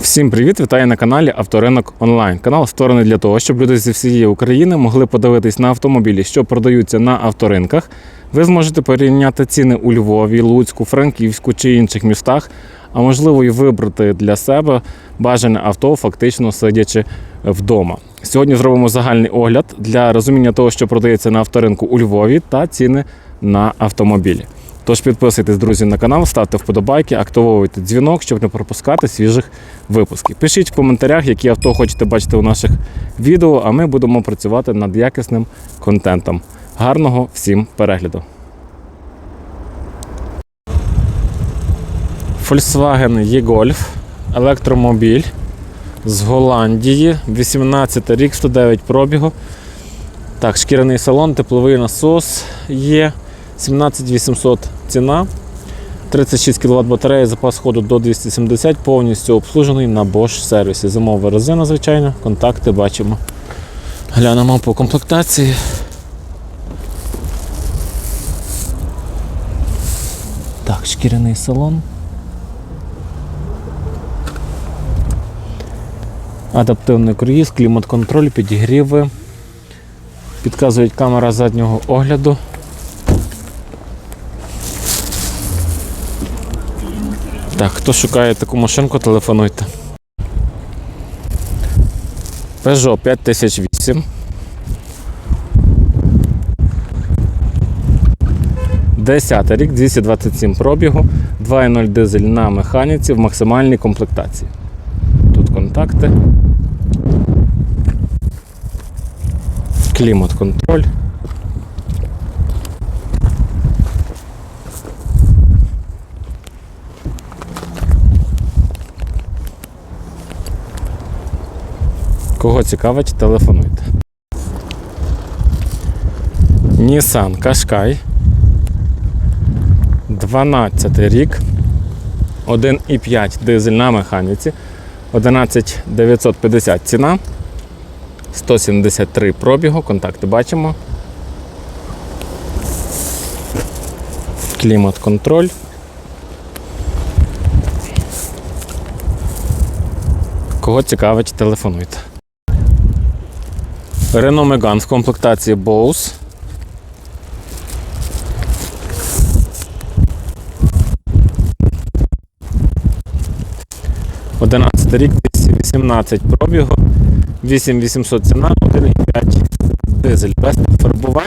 Всім привіт! Вітаю на каналі Авторинок Онлайн. Канал створений для того, щоб люди зі всієї України могли подивитись на автомобілі, що продаються на авторинках. Ви зможете порівняти ціни у Львові, Луцьку, Франківську чи інших містах, а можливо і вибрати для себе бажане авто, фактично сидячи вдома. Сьогодні зробимо загальний огляд для розуміння того, що продається на авторинку у Львові, та ціни на автомобілі. Тож підписуйтесь, друзі, на канал, ставте вподобайки, активовуйте дзвінок, щоб не пропускати свіжих випусків. Пишіть в коментарях, які авто хочете бачити у наших відео, а ми будемо працювати над якісним контентом. Гарного всім перегляду! Volkswagen e-Golf, електромобіль з Голландії, 18 рік, 109 пробігу. Так, шкіряний салон, тепловий насос є. 17800 ціна. 36 кВт батарея, запас ходу до 270, повністю обслужений на Bosch сервісі. Зимова резина, звичайно, контакти бачимо. Глянемо по комплектації. Так, шкіряний салон. Адаптивний круїз, клімат-контроль, підігріви. Підказують камера заднього огляду. Так, хто шукає таку машинку, телефонуйте. Peugeot 5008. Десятий рік, 227 пробігу, 2.0 дизель на механіці в максимальній комплектації. Тут контакти. Клімат-контроль. Кого цікавить, телефонуйте. Nissan Qashqai. 12 рік. 1,5 дизель на механіці. 11950 ціна. 173 пробігу. Контакти бачимо. Клімат-контроль. Кого цікавить, телефонуйте. Renault Megane в комплектації Bose. Одинадцятий рік, 218 пробігу, 8800 ціна, 1,5 дизель без фарбувань.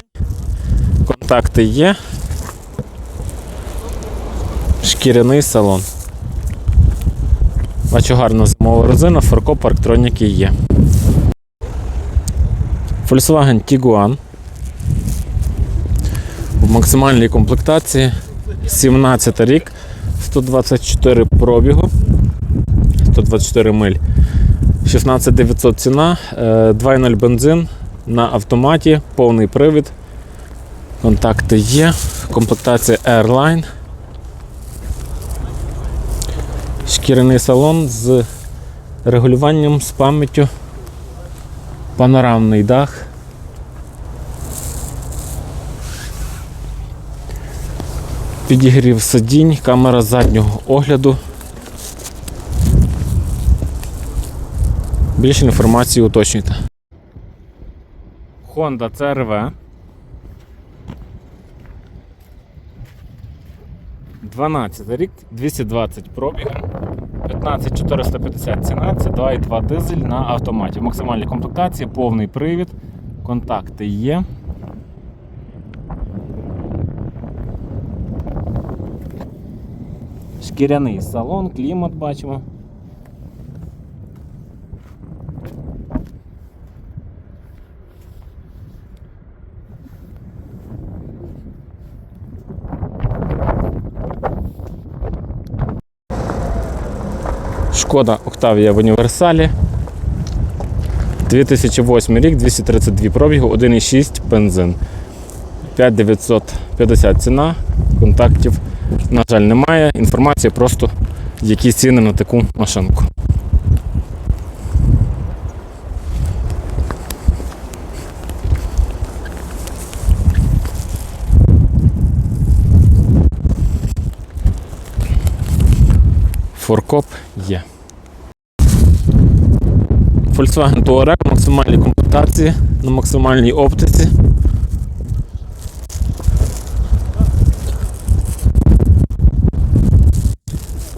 Контакти є. Шкіряний салон. Бачу гарна зимова резина, фаркоп, парктроніки є. Volkswagen Tiguan в максимальній комплектації 17 рік, 124 пробігу, 124 миль, 16900 ціна, е, 2.0 бензин на автоматі, повний привід. Контакти є, комплектація Airline. Шкіряний салон з регулюванням, з пам'яттю панорамний дах. Підігрів сидінь, камера заднього огляду. Більше інформації уточнюйте. Honda CRV. 12 рік, 220 пробіг. 15450 ціна, це 2,2 дизель на автоматі. В максимальній комплектації, повний привід, контакти є. Шкіряний салон, клімат бачимо. Шкода Октавія в універсалі. 2008 рік, 232 пробігу, 1,6 бензин. 5950 ціна, контактів, на жаль, немає. Інформація просто, які ціни на таку машинку. Форкоп є. Volkswagen Touareg в максимальній комплектації, на максимальній оптиці.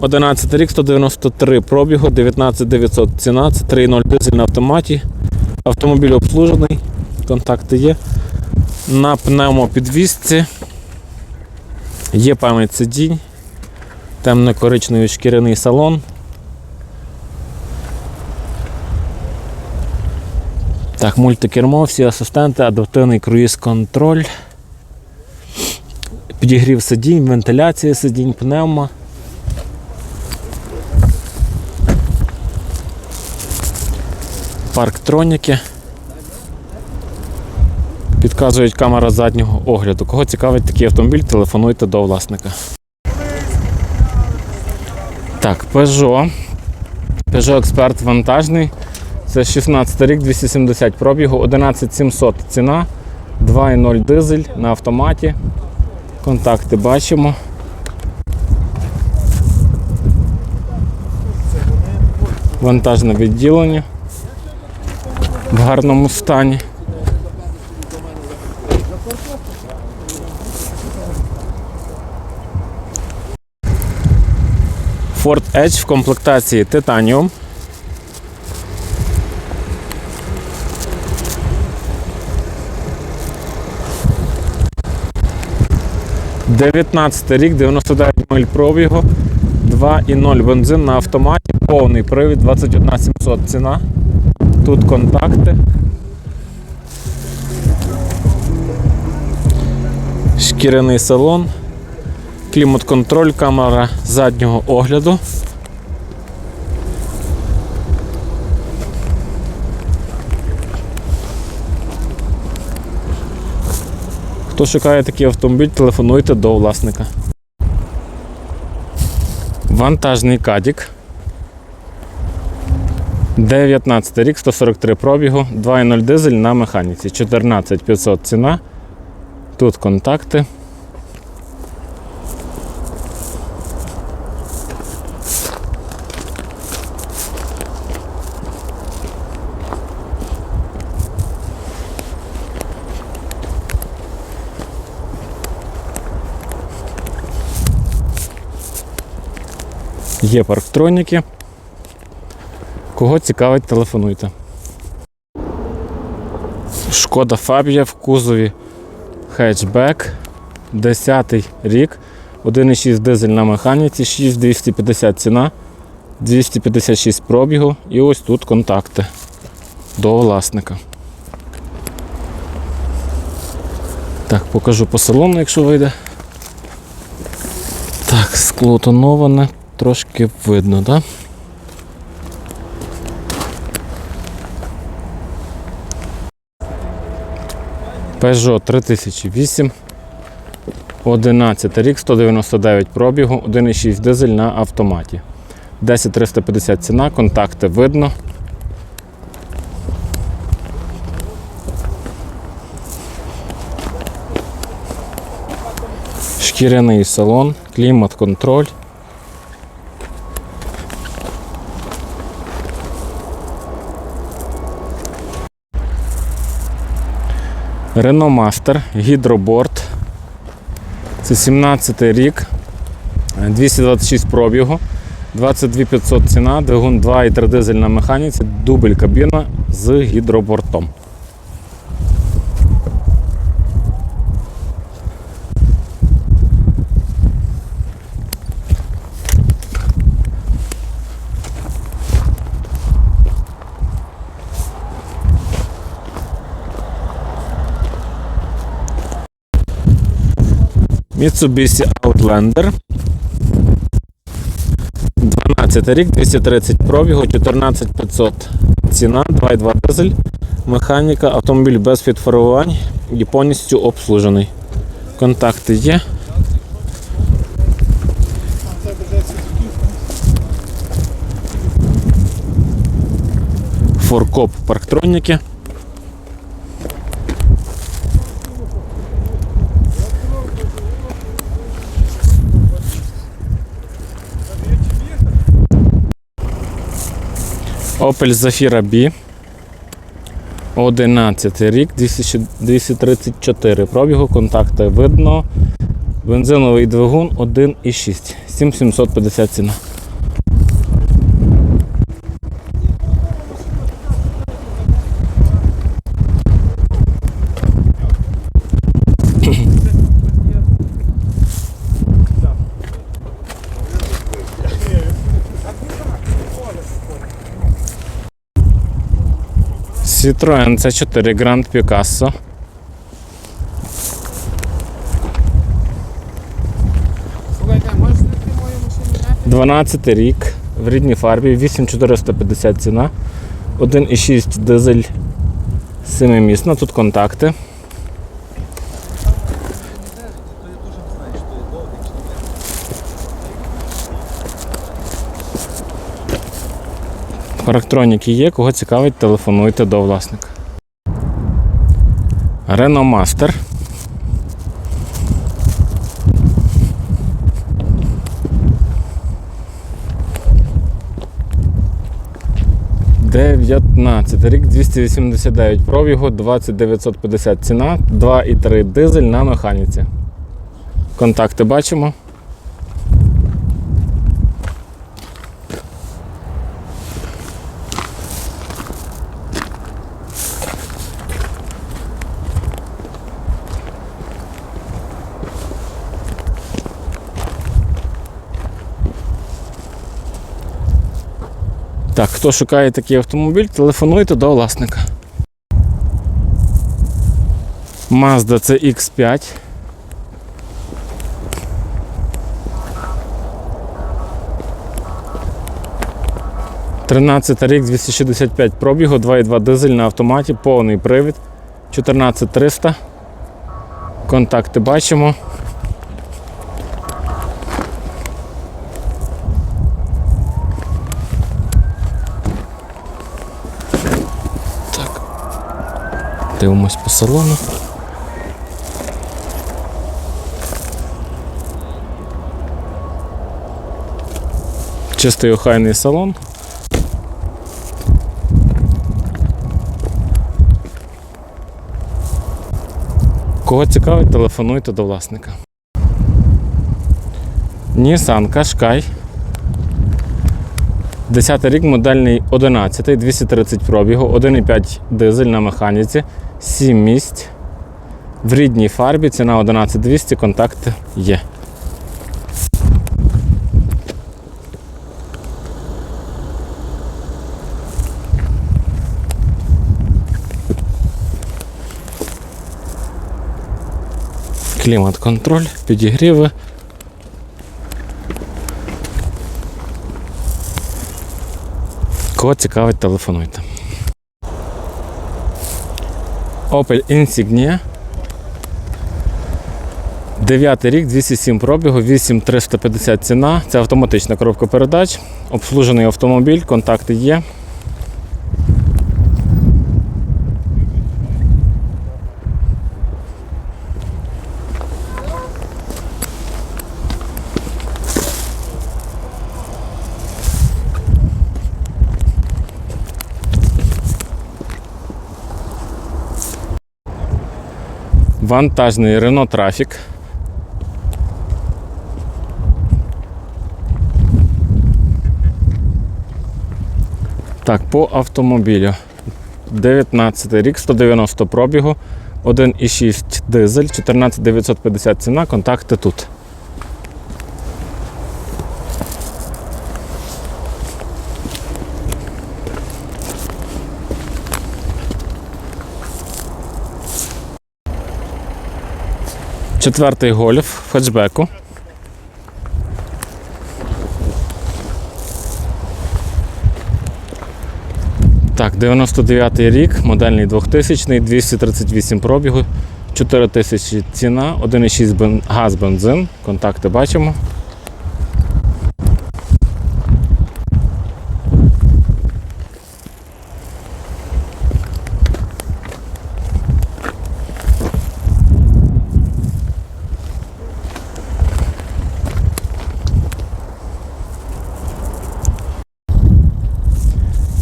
Одинадцятий рік, 193 пробігу, 19900 ціна, це 3.0 дизель на автоматі. Автомобіль обслужений, контакти є. На пневмопідвісці є пам'ять сидінь, темно-коричневий шкіряний салон. Так, мультикермо, всі асистенти, адаптивний круїз-контроль. Підігрів сидінь, вентиляція сидінь, пневма. Парктроніки. Підказують камера заднього огляду. Кого цікавить такий автомобіль, телефонуйте до власника. Так, Peugeot. Peugeot Expert вантажний. Це 16 рік, 270 пробігу, 11700 ціна, 2.0 дизель на автоматі. Контакти бачимо. Вантажне відділення в гарному стані. Ford Edge в комплектації Titanium. Дев'ятнадцятий рік, 99 миль пробігу, 2,0 бензин на автоматі, повний привід, 21 700 ціна. Тут контакти. Шкіряний салон, клімат-контроль, камера заднього огляду. Хто шукає такий автомобіль, телефонуйте до власника. Вантажний кадік. 19 рік, 143 пробігу, 2.0 дизель на механіці. 14500 ціна. Тут контакти. Є парктроніки. Кого цікавить, телефонуйте. Шкода Фабія в кузові хетчбек. 10 рік. 1,6 дизель на механіці, 6250 ціна, 256 пробігу і ось тут контакти до власника. Так, покажу по салону, якщо вийде. Так, скло тоноване, трошки видно, так? Да? Peugeot 3008, 11 рік, 199 пробігу, 1,6 дизель на автоматі. 10350 ціна, контакти видно. Шкіряний салон, клімат-контроль. Renault Master, гідроборд. Це 17 й рік, 226 пробігу, 22 500 ціна, двигун 2,3 дизель на дубль кабіна з гідробортом. Mitsubishi Outlander. 12 рік, 230 пробігу, 14500 ціна, 2,2 дизель, механіка, автомобіль без підфарувань і повністю обслужений. Контакти є. Форкоп парктроніки. Opel Zafira B. 11 рік, 234 пробігу, контакти видно. Бензиновий двигун 1,6, 7750 ціна. Citroen C4 Grand Picasso. Слухайте, можеш знайти мою машину? 12 рік в рідній фарбі, 8450 ціна, 1,6 дизель 7-місна, тут контакти. Парктроніки є, кого цікавить, телефонуйте до власника. Renault Master. Дев'ятнадцятий рік 289 пробігу, 2950 ціна, 2,3 дизель на механіці. Контакти бачимо. Так, хто шукає такий автомобіль, телефонуйте до власника. Mazda CX5. Тринадцятий рік, 265 пробігу, 2,2 дизель на автоматі, повний привід, 14300. Контакти бачимо. Дивимось по салону. Чистий охайний салон. Кого цікавить, телефонуйте до власника. Nissan Qashqai. 10 рік, модельний 11, 230 пробігу, 1,5 дизель на механіці, 7 місць. В рідній фарбі, ціна 11200, контакти є. Клімат-контроль, підігріви. Кого цікавить, телефонуйте. Opel Insignia. 9 рік, 207 пробігу, 8350 ціна. Це автоматична коробка передач. Обслужений автомобіль, контакти є. Вантажний Renault трафік. Так, по автомобілю. 19 рік, 190 пробігу, 1,6 дизель, 14950 ціна, контакти тут. Четвертий гольф в хетчбеку. Так, 99 рік, модельний 2000, 238 пробігу, 4000 ціна, 1,6 газ бензин. Контакти бачимо.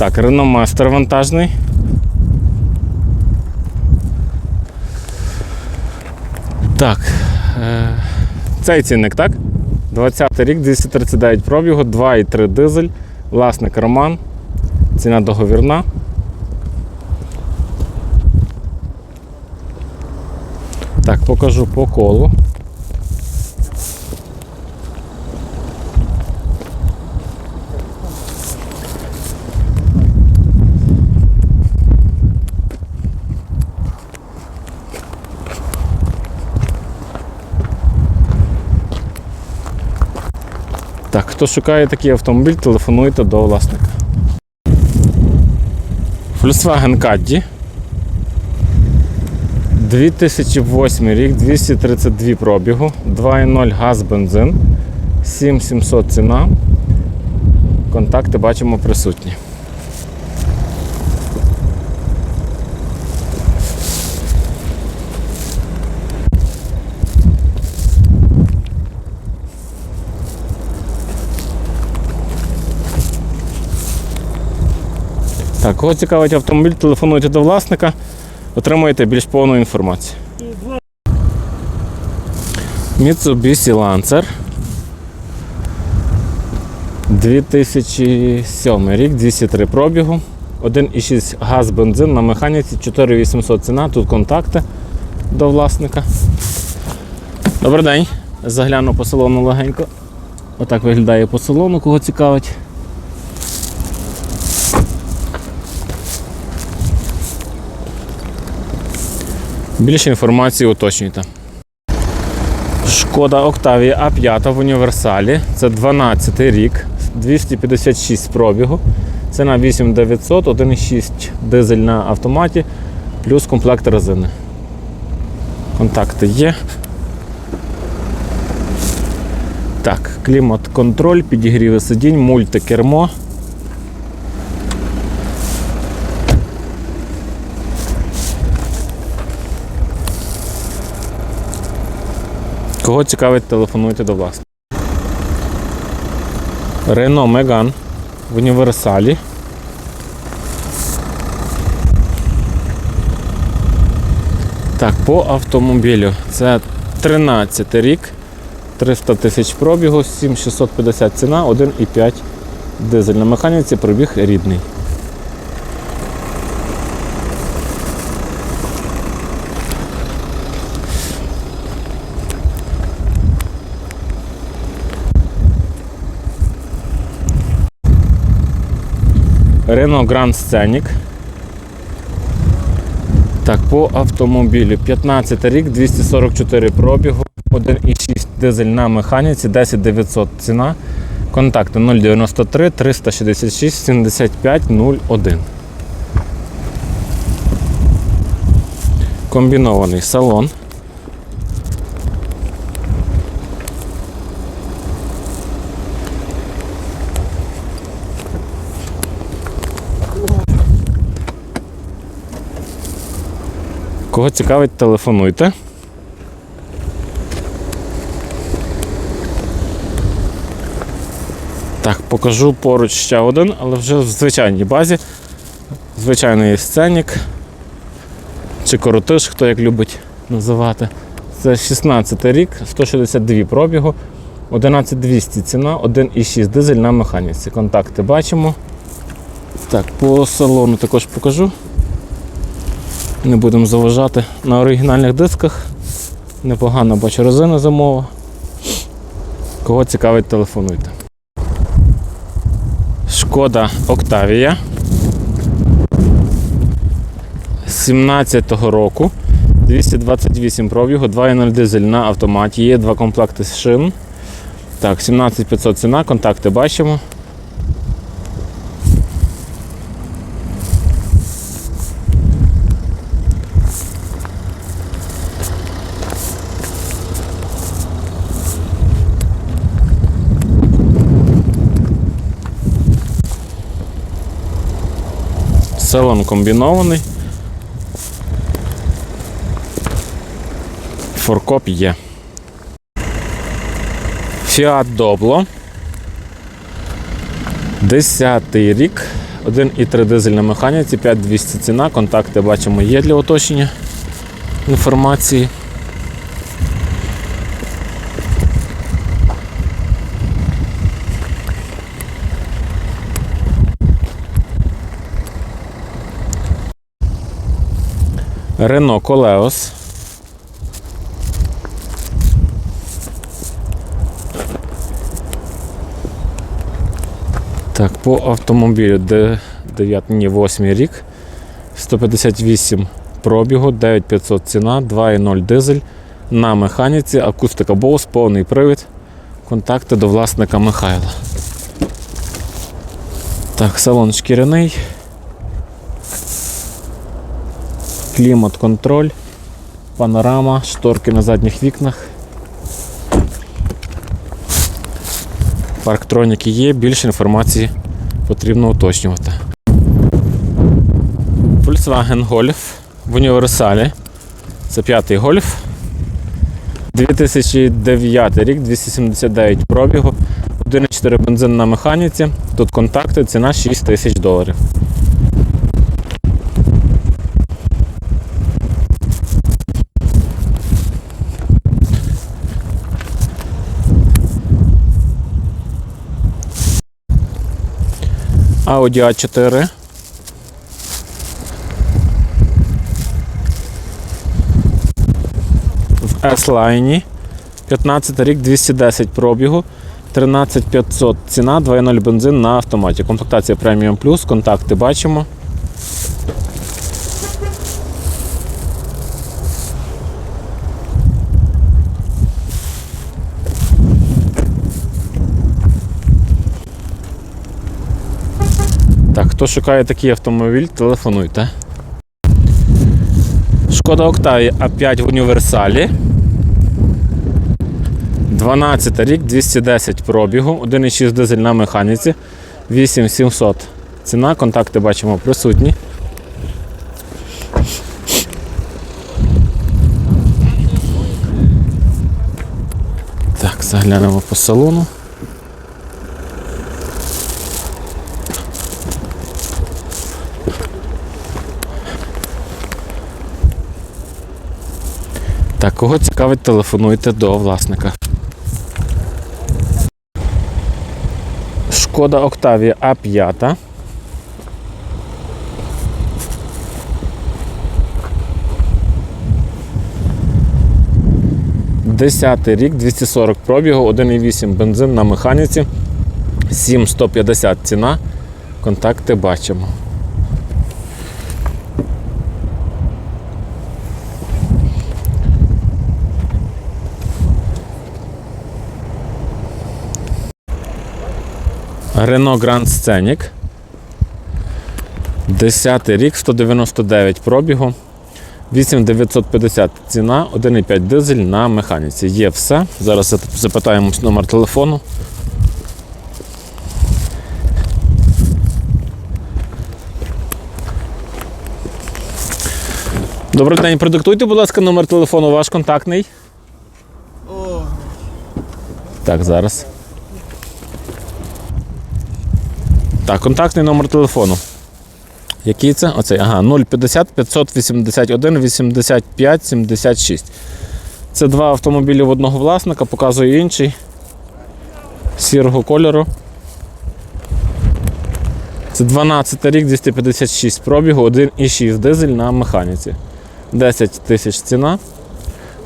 Так, Renault Master вантажний. Так. Е, цей цінник, так? 20 рік, 239 пробігу, 2,3 дизель, власник Роман, ціна договірна. Так, покажу по колу. Хто шукає такий автомобіль, телефонуйте до власника. Volkswagen Caddy. 2008 рік, 232 пробігу, 2.0 газ бензин, 7700 ціна. Контакти бачимо присутні. Кого цікавить автомобіль, телефонуйте до власника, отримуєте більш повну інформацію. Mitsubishi Lancer. 2007 рік, 203 пробігу, 1,6 газ бензин на механіці, 4800 ціна, тут контакти до власника. Добрий день. Загляну по салону легенько. Отак виглядає по салону, кого цікавить. Більше інформації уточнюйте. Шкода Octavia A5 в універсалі. Це 12 рік, 256 пробігу. Ціна 8900, 1,6 дизель на автоматі, плюс комплект резини. Контакти є. Так, клімат-контроль, підігріви сидінь, мультикермо. Кого цікавить, телефонуйте до власника. Рено Меган в універсалі. Так, по автомобілю. Це 13 рік, 300 тисяч пробігу, 7650 ціна, 1,5 дизель на механіці, пробіг рідний. Renault Grand Scenic. Так, по автомобілю 15 рік, 244 пробігу, 1,6 дизель на механіці, 10900 ціна. Контакти 093 366 75 01. Комбінований салон. Кого цікавить, телефонуйте. Так, покажу поруч ще один, але вже в звичайній базі. Звичайний сценік. Чи коротиш, хто як любить називати. Це 16 рік, 162 пробігу, 11200 ціна, 1,6 дизель на механіці. Контакти бачимо. Так, по салону також покажу. Не будемо заважати на оригінальних дисках. Непогано бачу резина зимова. Кого цікавить, телефонуйте. Шкода Октавія 17-го року. 228 пробігу, 2.0 дизель на автоматі. Є два комплекти шин. Так, 17500 ціна, контакти бачимо. Салон комбінований. Форкоп є. Фіат Добло. 10 рік. 1,3 дизель на механіці, 5200 ціна. Контакти бачимо є для оточення інформації. Renault Koleos. Так, по автомобілю 9, ні, 8 рік. 158 пробігу, 9500 ціна, 2.0 дизель. На механіці, акустика Bose, повний привід. Контакти до власника Михайла. Так, салон шкіряний. Клімат контроль, панорама, шторки на задніх вікнах. Парктроніки є, більше інформації потрібно уточнювати. Volkswagen Golf в універсалі. Це п'ятий Golf. 2009 рік, 279 пробігу, 1,4 бензин на механіці. Тут контакти, ціна 6 тисяч доларів. Audi A4. В S-Line. 15 рік, 210 пробігу, 13500 ціна, 2.0 бензин на автоматі. Комплектація Premium Plus, контакти бачимо. Хто шукає такий автомобіль, телефонуйте. Шкода Octavia A5 в універсалі. 12 рік, 210 пробігу, 1,6 дизель на механіці, 8700. Ціна, контакти бачимо присутні. Так, заглянемо по салону. Так, кого цікавить, телефонуйте до власника. Шкода Octavia A5. Десятий рік, 240 пробігу, 1,8 бензин на механіці, 7150 ціна. Контакти бачимо. Renault Grand Scenic. 10 рік, 199 пробігу, 8950 ціна, 1,5 дизель на механіці. Є все. Зараз запитаємо номер телефону. Добрий день, продиктуйте, будь ласка, номер телефону ваш контактний. Так, зараз. Так, контактний номер телефону. Який це? Оцей. Ага, 050 581 85 76. Це два автомобілі в одного власника, показую інший. Сірого кольору. Це 12 рік, 256 пробігу, 1,6 дизель на механіці. 10 тисяч ціна.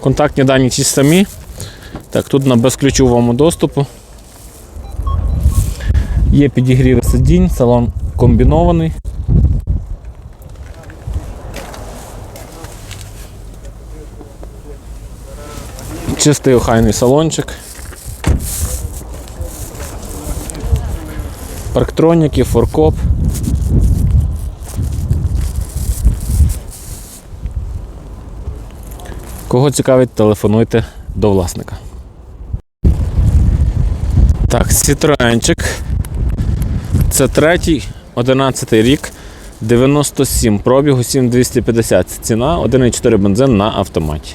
Контактні дані ті самі. Так, тут на безключовому доступу. Є підігріви сидінь, салон комбінований. Чистий охайний салончик. Парктроніки, форкоп. Кого цікавить, телефонуйте до власника. Так, Citroenчик. Це третій, 11 рік, 97 пробігу, 7250 ціна, 1,4 бензин на автоматі.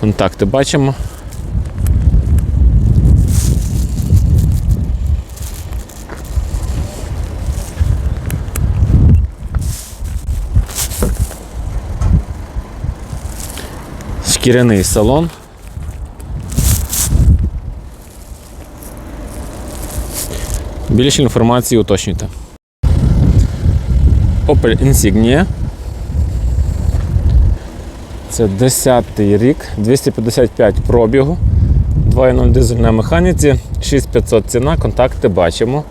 Контакти бачимо. Шкіряний салон. Більше інформації уточнюйте. Opel Insignia. Це 10-й рік, 255 пробігу, 2.0 дизель на механіці, 6500 ціна, контакти бачимо.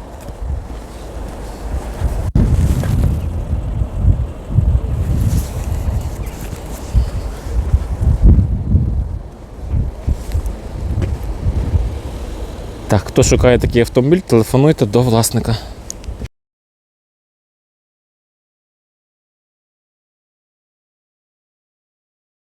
Так, хто шукає такий автомобіль, телефонуйте до власника.